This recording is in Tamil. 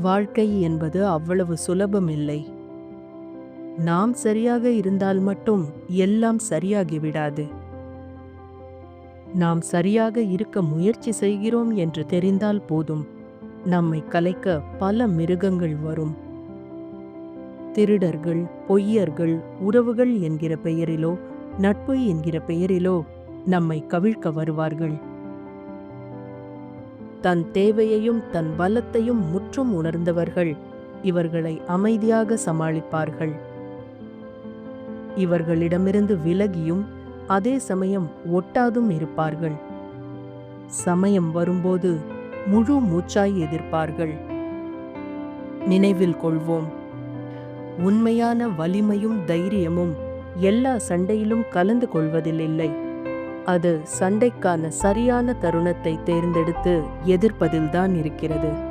வாழ்க்கை என்பது அவ்வளவு சுலபமில்லை. நாம் சரியாக இருந்தால் மட்டும் எல்லாம் சரியாகிவிடாது. நாம் சரியாக இருக்க முயற்சி செய்கிறோம் என்று தெரிந்தால் போதும். நம்மை கலைக்க பல மிருகங்கள் வரும். திருடர்கள் பொய்யர்கள் உறவுகள் என்கிற பெயரிலோ நட்பு என்கிற பெயரிலோ நம்மை கவிழ்க்க வருவார்கள். தன் தேவையையும் தன் பலத்தையும் முற்றும் உணர்ந்தவர்கள் இவர்களை அமைதியாக சமாளிப்பார்கள். இவர்களிடமிருந்து விலகியும் அதே சமயம் ஒட்டாதும் இருப்பார்கள். சமயம் வரும்போது முழு மூச்சாய் எதிர்ப்பார்கள். நினைவில் கொள்வோம். உண்மையான வலிமையும் தைரியமும் எல்லா சண்டையிலும் கலந்து கொள்வதில்லை. அது சண்டைக்கான சரியான தருணத்தை தேர்ந்தெடுத்து எதிர்ப்பதில்தான் இருக்கிறது.